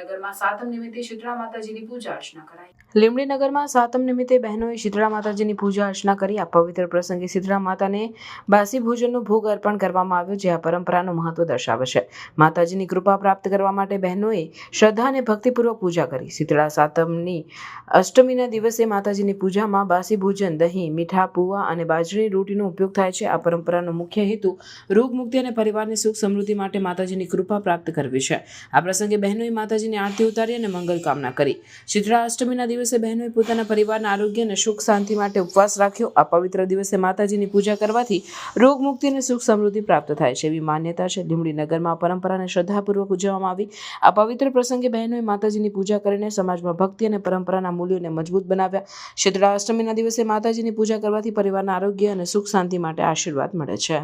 નગરમાં સાતમ નિમિત્તે શીતળા માતાજીની પૂજા અર્ચના કરાઈ. લીમડીનગરમાં સાતમ નિમિત્તે બહેનોએ શીતળા માતાજીની પૂજા અર્ચના કરી. આ પવિત્ર પ્રસંગે શીતળા માતાને બાસી ભોજનનો ભોગ અર્પણ કરવામાં આવ્યો, જે આ પરંપરાનું મહત્વ દર્શાવે છે. માતાજીની કૃપા પ્રાપ્ત કરવા માટે બહેનોએ શ્રદ્ધા અને ભક્તિપૂર્વક પૂજા કરી. શીતળા સાતમની અષ્ટમીના દિવસે માતાજીની પૂજામાં બાસી ભોજન, દહીં, મીઠા, પૂવા અને બાજરીની રોટીનો ઉપયોગ થાય છે. આ પરંપરાનો મુખ્ય હેતુ રોગ મુક્તિ અને પરિવારની સુખ સમૃદ્ધિ માટે માતાજીની કૃપા પ્રાપ્ત કરવી છે. આ પ્રસંગે બહેનોએ માતાજીની આરતી ઉતારી અને મંગલ કામના કરી. શીતળા અષ્ટમીના દિવસે બહેનોએ પોતાના પરિવારના આરોગ્ય અને સુખ શાંતિ માટે ઉપવાસ રાખ્યો. આ પવિત્ર દિવસે માતાજીની પૂજા કરવાથી રોગ મુક્તિ અને સુખ સમૃદ્ધિ પ્રાપ્ત થાય છે એવી માન્યતા છે. લીંબડી નગરમાં પરંપરાને શ્રદ્ધાપૂર્વક ઉજવવામાં આવી. આ પવિત્ર પ્રસંગે બહેનોએ માતાજીની પૂજા કરીને સમાજમાં ભક્તિ અને પરંપરાના મૂલ્યોને મજબૂત બનાવ્યા. શીતળા અષ્ટમીના દિવસે માતાજીની પૂજા કરવાથી પરિવારના આરોગ્ય અને સુખ શાંતિ માટે આશીર્વાદ મળે છે.